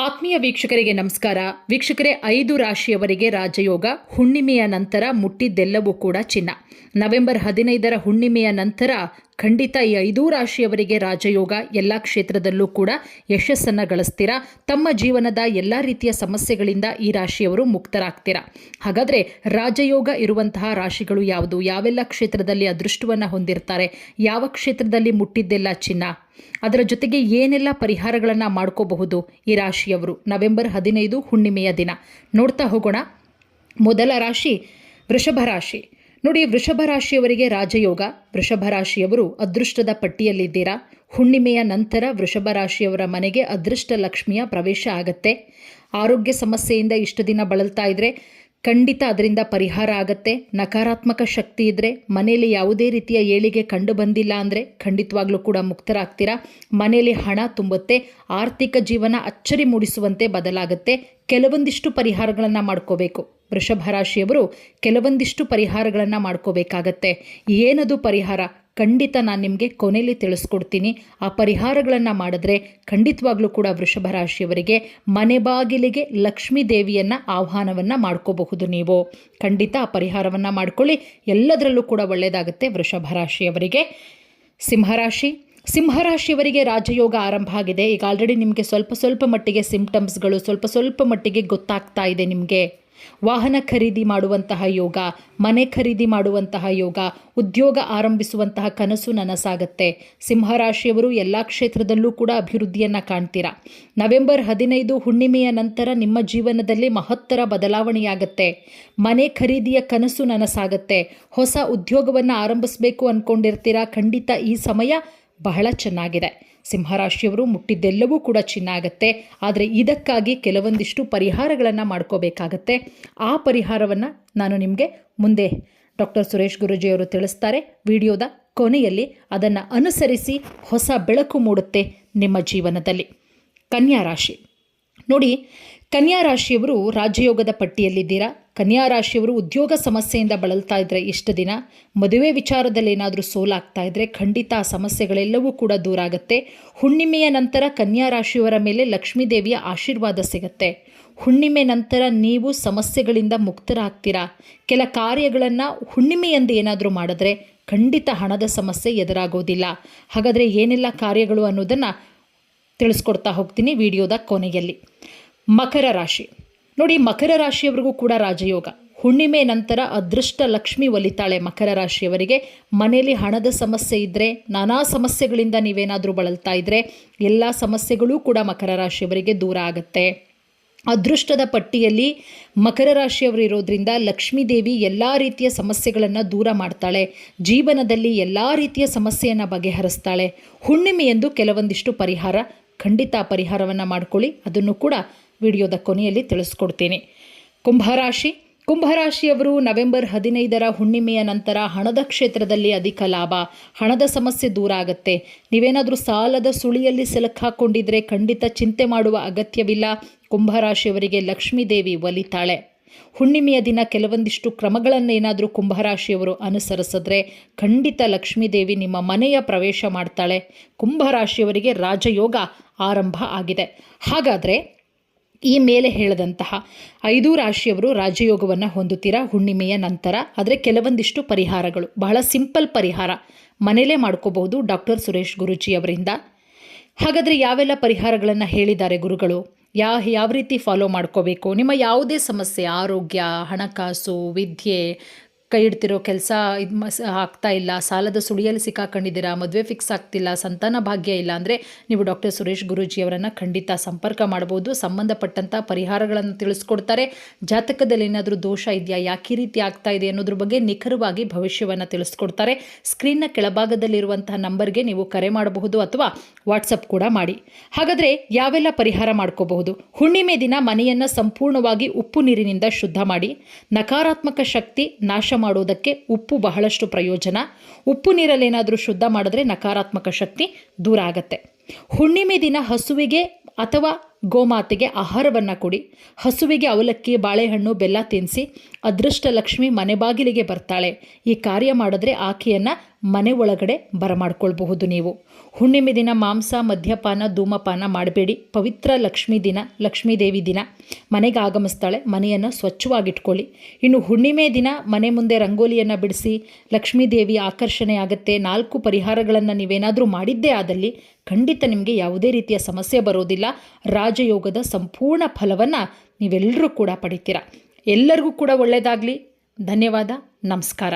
ಆತ್ಮೀಯ ವೀಕ್ಷಕರಿಗೆ ನಮಸ್ಕಾರ. ವೀಕ್ಷಕರೇ, ಐದು ರಾಶಿಯವರಿಗೆ ರಾಜಯೋಗ, ಹುಣ್ಣಿಮೆಯ ನಂತರ ಮುಟ್ಟಿದ್ದೆಲ್ಲವೂ ಕೂಡ ಚಿನ್ನ. ನವೆಂಬರ್ ಹದಿನೈದರ ಹುಣ್ಣಿಮೆಯ ನಂತರ ಖಂಡಿತ ಈ ಐದೂ ರಾಶಿಯವರಿಗೆ ರಾಜಯೋಗ ಎಲ್ಲ ಕ್ಷೇತ್ರದಲ್ಲೂ ಕೂಡ ಯಶಸ್ಸನ್ನು ಗಳಿಸ್ತೀರಾ? ತಮ್ಮ ಜೀವನದ ಎಲ್ಲ ರೀತಿಯ ಸಮಸ್ಯೆಗಳಿಂದ ಈ ರಾಶಿಯವರು ಮುಕ್ತರಾಗ್ತೀರಾ? ಹಾಗಾದರೆ ರಾಜಯೋಗ ಇರುವಂತಹ ರಾಶಿಗಳು ಯಾವುದು? ಯಾವೆಲ್ಲ ಕ್ಷೇತ್ರದಲ್ಲಿ ಅದೃಷ್ಟವನ್ನು ಹೊಂದಿರ್ತಾರೆ? ಯಾವ ಕ್ಷೇತ್ರದಲ್ಲಿ ಮುಟ್ಟಿದ್ದೆಲ್ಲ ಚಿನ್ನ? ಅದರ ಜೊತೆಗೆ ಏನೆಲ್ಲ ಪರಿಹಾರಗಳನ್ನು ಮಾಡ್ಕೋಬಹುದು ಈ ರಾಶಿಯವರು? ನವೆಂಬರ್ ಹದಿನೈದು ಹುಣ್ಣಿಮೆಯ ದಿನ. ನೋಡ್ತಾ ಹೋಗೋಣ. ಮೊದಲ ರಾಶಿ ವೃಷಭ ರಾಶಿ. ನೋಡಿ, ವೃಷಭ ರಾಶಿಯವರಿಗೆ ರಾಜಯೋಗ. ವೃಷಭ ರಾಶಿಯವರು ಅದೃಷ್ಟದ ಪಟ್ಟಿಯಲ್ಲಿದ್ದೀರಾ? ಹುಣ್ಣಿಮೆಯ ನಂತರ ವೃಷಭ ರಾಶಿಯವರ ಮನೆಗೆ ಅದೃಷ್ಟ ಲಕ್ಷ್ಮಿಯ ಪ್ರವೇಶ ಆಗತ್ತೆ. ಆರೋಗ್ಯ ಸಮಸ್ಯೆಯಿಂದ ಇಷ್ಟು ದಿನ ಬಳಲ್ತಾ ಇದ್ರೆ ಖಂಡಿತ ಅದರಿಂದ ಪರಿಹಾರ ಆಗತ್ತೆ. ನಕಾರಾತ್ಮಕ ಶಕ್ತಿ ಇದ್ದರೆ ಮನೆಯಲ್ಲಿ ಯಾವುದೇ ರೀತಿಯ ಏಳಿಗೆ ಕಂಡು ಬಂದಿಲ್ಲ ಅಂದರೆ ಖಂಡಿತವಾಗ್ಲೂ ಕೂಡ ಮುಕ್ತರಾಗ್ತೀರಾ? ಮನೆಯಲ್ಲಿ ಹಣ ತುಂಬುತ್ತೆ, ಆರ್ಥಿಕ ಜೀವನ ಅಚ್ಚರಿ ಮೂಡಿಸುವಂತೆ ಬದಲಾಗುತ್ತೆ. ಕೆಲವೊಂದಿಷ್ಟು ಪರಿಹಾರಗಳನ್ನು ಮಾಡ್ಕೋಬೇಕು. ವೃಷಭ ರಾಶಿಯವರು ಕೆಲವೊಂದಿಷ್ಟು ಪರಿಹಾರಗಳನ್ನು ಮಾಡ್ಕೋಬೇಕಾಗತ್ತೆ. ಏನದು ಪರಿಹಾರ? ಖಂಡಿತ ನಾನು ನಿಮಗೆ ಕೊನೆಯಲ್ಲಿ ತಿಳಿಸ್ಕೊಡ್ತೀನಿ. ಆ ಪರಿಹಾರಗಳನ್ನು ಮಾಡಿದ್ರೆ ಖಂಡಿತವಾಗ್ಲೂ ಕೂಡ ವೃಷಭ ರಾಶಿಯವರಿಗೆ ಮನೆ ಬಾಗಿಲಿಗೆ ಲಕ್ಷ್ಮೀ ದೇವಿಯನ್ನು ಆಹ್ವಾನವನ್ನು ಮಾಡ್ಕೋಬಹುದು ನೀವು. ಖಂಡಿತ ಆ ಪರಿಹಾರವನ್ನು ಮಾಡ್ಕೊಳ್ಳಿ. ಎಲ್ಲದರಲ್ಲೂ ಕೂಡ ಒಳ್ಳೆಯದಾಗುತ್ತೆ ವೃಷಭ ರಾಶಿಯವರಿಗೆ ಸಿಂಹರಾಶಿ. ಸಿಂಹರಾಶಿಯವರಿಗೆ ರಾಜಯೋಗ ಆರಂಭ ಆಗಿದೆ. ಈಗ ಆಲ್ರೆಡಿ ನಿಮಗೆ ಸ್ವಲ್ಪ ಸ್ವಲ್ಪ ಮಟ್ಟಿಗೆ ಸಿಂಪ್ಟಮ್ಸ್ಗಳು ಸ್ವಲ್ಪ ಸ್ವಲ್ಪ ಮಟ್ಟಿಗೆ ಗೊತ್ತಾಗ್ತಾ ಇದೆ ನಿಮಗೆ. ವಾಹನ ಖರೀದಿ ಮಾಡುವಂತಹ ಯೋಗ, ಮನೆ ಖರೀದಿ ಮಾಡುವಂತಹ ಯೋಗ, ಉದ್ಯೋಗ ಆರಂಭಿಸುವಂತಹ ಕನಸು ನನಸಾಗತ್ತೆ. ಸಿಂಹರಾಶಿಯವರು ಎಲ್ಲ ಕ್ಷೇತ್ರದಲ್ಲೂ ಕೂಡ ಅಭಿವೃದ್ಧಿಯನ್ನು ಕಾಣ್ತೀರಾ? ನವೆಂಬರ್ ಹದಿನೈದು ಹುಣ್ಣಿಮೆಯ ನಂತರ ನಿಮ್ಮ ಜೀವನದಲ್ಲಿ ಮಹತ್ತರ ಬದಲಾವಣೆಯಾಗತ್ತೆ. ಮನೆ ಖರೀದಿಯ ಕನಸು ನನಸಾಗತ್ತೆ. ಹೊಸ ಉದ್ಯೋಗವನ್ನು ಆರಂಭಿಸಬೇಕು ಅಂದ್ಕೊಂಡಿರ್ತೀರಾ ಖಂಡಿತ ಈ ಸಮಯ ಬಹಳ ಚೆನ್ನಾಗಿದೆ. ಸಿಂಹರಾಶಿಯವರು ಮುಟ್ಟಿದ್ದೆಲ್ಲವೂ ಕೂಡ ಚಿನ್ನ ಆಗತ್ತೆ. ಆದರೆ ಇದಕ್ಕಾಗಿ ಕೆಲವೊಂದಿಷ್ಟು ಪರಿಹಾರಗಳನ್ನು ಮಾಡ್ಕೋಬೇಕಾಗತ್ತೆ. ಆ ಪರಿಹಾರವನ್ನು ನಾನು ನಿಮಗೆ ಮುಂದೆ ಡಾಕ್ಟರ್ ಸುರೇಶ್ ಗುರುಜಿಯವರು ತಿಳಿಸ್ತಾರೆ. ವಿಡಿಯೋದ ಕೊನೆಯಲ್ಲಿ ಅದನ್ನು ಅನುಸರಿಸಿ ಹೊಸ ಬೆಳಕು ಮೂಡುತ್ತೆ ನಿಮ್ಮ ಜೀವನದಲ್ಲಿ. ಕನ್ಯಾ ರಾಶಿ. ನೋಡಿ ಕನ್ಯಾ ರಾಶಿಯವರು ರಾಜಯೋಗದ ಪಟ್ಟಿಯಲ್ಲಿದ್ದೀರಾ? ಕನ್ಯಾ ರಾಶಿಯವರು ಉದ್ಯೋಗ ಸಮಸ್ಯೆಯಿಂದ ಬಳಲ್ತಾ ಇದ್ರೆ ಇಷ್ಟು ದಿನ? ಮದುವೆ ವಿಚಾರದಲ್ಲಿ ಏನಾದರೂ ಸೋಲಾಗ್ತಾ ಇದ್ರೆ ಖಂಡಿತ ಆ ಸಮಸ್ಯೆಗಳೆಲ್ಲವೂ ಕೂಡ ದೂರ ಆಗುತ್ತೆ. ಹುಣ್ಣಿಮೆಯ ನಂತರ ಕನ್ಯಾ ರಾಶಿಯವರ ಮೇಲೆ ಲಕ್ಷ್ಮೀದೇವಿಯ ಆಶೀರ್ವಾದ ಸಿಗುತ್ತೆ. ಹುಣ್ಣಿಮೆ ನಂತರ ನೀವು ಸಮಸ್ಯೆಗಳಿಂದ ಮುಕ್ತರಾಗ್ತೀರಾ? ಕೆಲ ಕಾರ್ಯಗಳನ್ನು ಹುಣ್ಣಿಮೆಯಂದು ಏನಾದರೂ ಮಾಡಿದ್ರೆ ಖಂಡಿತ ಹಣದ ಸಮಸ್ಯೆ ಎದುರಾಗೋದಿಲ್ಲ. ಹಾಗಾದರೆ ಏನೆಲ್ಲ ಕಾರ್ಯಗಳು ಅನ್ನೋದನ್ನು ತಿಳಿಸ್ಕೊಡ್ತಾ ಹೋಗ್ತೀನಿ ವಿಡಿಯೋದ ಕೊನೆಯಲ್ಲಿ. ಮಕರ ರಾಶಿ. ನೋಡಿ, ಮಕರ ರಾಶಿಯವರಿಗೂ ಕೂಡ ರಾಜಯೋಗ. ಹುಣ್ಣಿಮೆ ನಂತರ ಅದೃಷ್ಟ ಲಕ್ಷ್ಮಿ ಒಲಿತಾಳೆ ಮಕರ ರಾಶಿಯವರಿಗೆ. ಮನೆಯಲ್ಲಿ ಹಣದ ಸಮಸ್ಯೆ ಇದ್ದರೆ ನಾನಾ ಸಮಸ್ಯೆಗಳಿಂದ ನೀವೇನಾದರೂ ಬಳಲ್ತಾ ಇದ್ದರೆ ಎಲ್ಲ ಸಮಸ್ಯೆಗಳೂ ಕೂಡ ಮಕರ ರಾಶಿಯವರಿಗೆ ದೂರ ಆಗುತ್ತೆ. ಅದೃಷ್ಟದ ಪಟ್ಟಿಯಲ್ಲಿ ಮಕರ ರಾಶಿಯವರು ಇರೋದ್ರಿಂದ ಲಕ್ಷ್ಮೀ ದೇವಿ ಎಲ್ಲ ರೀತಿಯ ಸಮಸ್ಯೆಗಳನ್ನು ದೂರ ಮಾಡ್ತಾಳೆ. ಜೀವನದಲ್ಲಿ ಎಲ್ಲ ರೀತಿಯ ಸಮಸ್ಯೆಯನ್ನು ಬಗೆಹರಿಸ್ತಾಳೆ. ಹುಣ್ಣಿಮೆಯೆಂದು ಕೆಲವೊಂದಿಷ್ಟು ಪರಿಹಾರ, ಖಂಡಿತ ಪರಿಹಾರವನ್ನು ಮಾಡ್ಕೊಳ್ಳಿ. ಅದನ್ನು ಕೂಡ ವಿಡಿಯೋದ ಕೊನೆಯಲ್ಲಿ ತಿಳಿಸ್ಕೊಡ್ತೀನಿ. ಕುಂಭರಾಶಿ. ಕುಂಭರಾಶಿಯವರು ನವೆಂಬರ್ ಹದಿನೈದರ ಹುಣ್ಣಿಮೆಯ ನಂತರ ಹಣದ ಕ್ಷೇತ್ರದಲ್ಲಿ ಅಧಿಕ ಲಾಭ, ಹಣದ ಸಮಸ್ಯೆ ದೂರ ಆಗುತ್ತೆ. ನೀವೇನಾದರೂ ಸಾಲದ ಸುಳಿಯಲ್ಲಿ ಸಿಲುಕಾಕೊಂಡಿದ್ರೆ ಖಂಡಿತ ಚಿಂತೆ ಮಾಡುವ ಅಗತ್ಯವಿಲ್ಲ. ಕುಂಭರಾಶಿಯವರಿಗೆ ಲಕ್ಷ್ಮೀದೇವಿ ಒಲಿತಾಳೆ. ಹುಣ್ಣಿಮೆಯ ದಿನ ಕೆಲವೊಂದಿಷ್ಟು ಕ್ರಮಗಳನ್ನು ಏನಾದರೂ ಕುಂಭರಾಶಿಯವರು ಅನುಸರಿಸಿದ್ರೆ ಖಂಡಿತ ಲಕ್ಷ್ಮೀದೇವಿ ನಿಮ್ಮ ಮನೆಯ ಪ್ರವೇಶ ಮಾಡ್ತಾಳೆ. ಕುಂಭರಾಶಿಯವರಿಗೆ ರಾಜಯೋಗ ಆರಂಭ ಆಗಿದೆ. ಹಾಗಾದರೆ ಈ ಮೇಲೆ ಹೇಳದಂತಹ ಐದು ರಾಶಿಯವರು ರಾಜಯೋಗವನ್ನು ಹೊಂದುತ್ತೀರಾ? ಹುಣ್ಣಿಮೆಯ ನಂತರ. ಆದರೆ ಕೆಲವೊಂದಿಷ್ಟು ಪರಿಹಾರಗಳು. ಬಹಳ ಸಿಂಪಲ್ ಪರಿಹಾರ. ಮನೇಲೇ ಮಾಡ್ಕೋಬಹುದು ಡಾಕ್ಟರ್ ಸುರೇಶ್ ಗುರುಜಿ ಅವರಿಂದ. ಹಾಗಾದರೆ ಯಾವೆಲ್ಲ ಪರಿಹಾರಗಳನ್ನು ಹೇಳಿದ್ದಾರೆ ಗುರುಗಳು? ಯಾ, ಯಾವ ರೀತಿ ಫಾಲೋ ಮಾಡ್ಕೋಬೇಕು? ನಿಮ್ಮ ಯಾವುದೇ ಸಮಸ್ಯೆ, ಆರೋಗ್ಯ, ಹಣಕಾಸು, ವಿದ್ಯೆ ಕೈ ಇಡ್ತಿರೋ ಕೆಲಸ ಇದು ಮಸ್ ಆಗ್ತಾ ಇಲ್ಲ, ಸಾಲದ ಸುಳಿಯಲ್ಲಿ ಸಿಕ್ಕಾಕೊಂಡಿದ್ದೀರಾ, ಮದುವೆ ಫಿಕ್ಸ್ ಆಗ್ತಿಲ್ಲ, ಸಂತಾನ ಭಾಗ್ಯ ಇಲ್ಲ ಅಂದರೆ ನೀವು ಡಾಕ್ಟರ್ ಸುರೇಶ್ ಗುರೂಜಿಯವರನ್ನು ಖಂಡಿತ ಸಂಪರ್ಕ ಮಾಡ್ಬೋದು. ಸಂಬಂಧಪಟ್ಟಂಥ ಪರಿಹಾರಗಳನ್ನು ತಿಳಿಸ್ಕೊಡ್ತಾರೆ. ಜಾತಕದಲ್ಲಿ ಏನಾದರೂ ದೋಷ ಇದೆಯಾ, ಯಾಕೆ ರೀತಿ ಆಗ್ತಾ ಇದೆ ಅನ್ನೋದ್ರ ಬಗ್ಗೆ ನಿಖರವಾಗಿ ಭವಿಷ್ಯವನ್ನು ತಿಳಿಸ್ಕೊಡ್ತಾರೆ. ಸ್ಕ್ರೀನ್ನ ಕೆಳಭಾಗದಲ್ಲಿರುವಂತಹ ನಂಬರ್ಗೆ ನೀವು ಕರೆ ಮಾಡಬಹುದು ಅಥವಾ ವಾಟ್ಸಪ್ ಕೂಡ ಮಾಡಿ. ಹಾಗಾದರೆ ಯಾವೆಲ್ಲ ಪರಿಹಾರ ಮಾಡ್ಕೋಬಹುದು? ಹುಣ್ಣಿಮೆ ದಿನ ಮನೆಯನ್ನು ಸಂಪೂರ್ಣವಾಗಿ ಉಪ್ಪು ನೀರಿನಿಂದ ಶುದ್ಧ ಮಾಡಿ, ನಕಾರಾತ್ಮಕ ಶಕ್ತಿ ನಾಶ ಮಾಡೋದಕ್ಕೆ ಉಪ್ಪು ಬಹಳಷ್ಟು ಪ್ರಯೋಜನ. ಉಪ್ಪು ನೀರಲ್ಲೇನಾದರೂ ಶುದ್ಧ ಮಾಡಿದ್ರೆ ನಕಾರಾತ್ಮಕ ಶಕ್ತಿ ದೂರ ಆಗತ್ತೆ. ಹುಣ್ಣಿಮೆ ದಿನ ಹಸುವಿಗೆ ಅಥವಾ ಗೋಮಾತೆಗೆ ಆಹಾರವನ್ನು ಕೊಡಿ. ಹಸುವಿಗೆ ಅವಲಕ್ಕಿ, ಬಾಳೆಹಣ್ಣು, ಬೆಲ್ಲ ತಿನ್ನಿಸಿ ಅದೃಷ್ಟ ಲಕ್ಷ್ಮಿ ಮನೆ ಬಾಗಿಲಿಗೆ ಬರ್ತಾಳೆ. ಈ ಕಾರ್ಯ ಮಾಡಿದ್ರೆ ಆಕೆಯನ್ನು ಮನೆ ಒಳಗಡೆ ಬರಮಾಡ್ಕೊಳ್ಬಹುದು ನೀವು. ಹುಣ್ಣಿಮೆ ದಿನ ಮಾಂಸ, ಮದ್ಯಪಾನ, ಧೂಮಪಾನ ಮಾಡಬೇಡಿ. ಪವಿತ್ರ ಲಕ್ಷ್ಮೀ ದಿನ ಲಕ್ಷ್ಮೀದೇವಿ ದಿನ. ಮನೆಗೆ ಆಗಮಿಸ್ತಾಳೆ. ಮನೆಯನ್ನು ಸ್ವಚ್ಛವಾಗಿಟ್ಕೊಳ್ಳಿ. ಇನ್ನು ಹುಣ್ಣಿಮೆ ದಿನ ಮನೆ ಮುಂದೆ ರಂಗೋಲಿಯನ್ನು ಬಿಡಿಸಿ ಲಕ್ಷ್ಮೀದೇವಿ ಆಕರ್ಷಣೆ ಆಗುತ್ತೆ ನಾಲ್ಕು ಪರಿಹಾರಗಳನ್ನು ನೀವೇನಾದರೂ ಮಾಡಿದ್ದೇ ಆದಲ್ಲಿ ಖಂಡಿತ ನಿಮಗೆ ಯಾವುದೇ ರೀತಿಯ ಸಮಸ್ಯೆ ಬರೋದಿಲ್ಲ. ರಾಜಯೋಗದ ಸಂಪೂರ್ಣ ಫಲವನ್ನು ನೀವೆಲ್ಲರೂ ಕೂಡ ಪಡಿತೀರ. ಎಲ್ಲರಿಗೂ ಕೂಡ ಒಳ್ಳೆಯದಾಗಲಿ ಧನ್ಯವಾದ. ನಮಸ್ಕಾರ.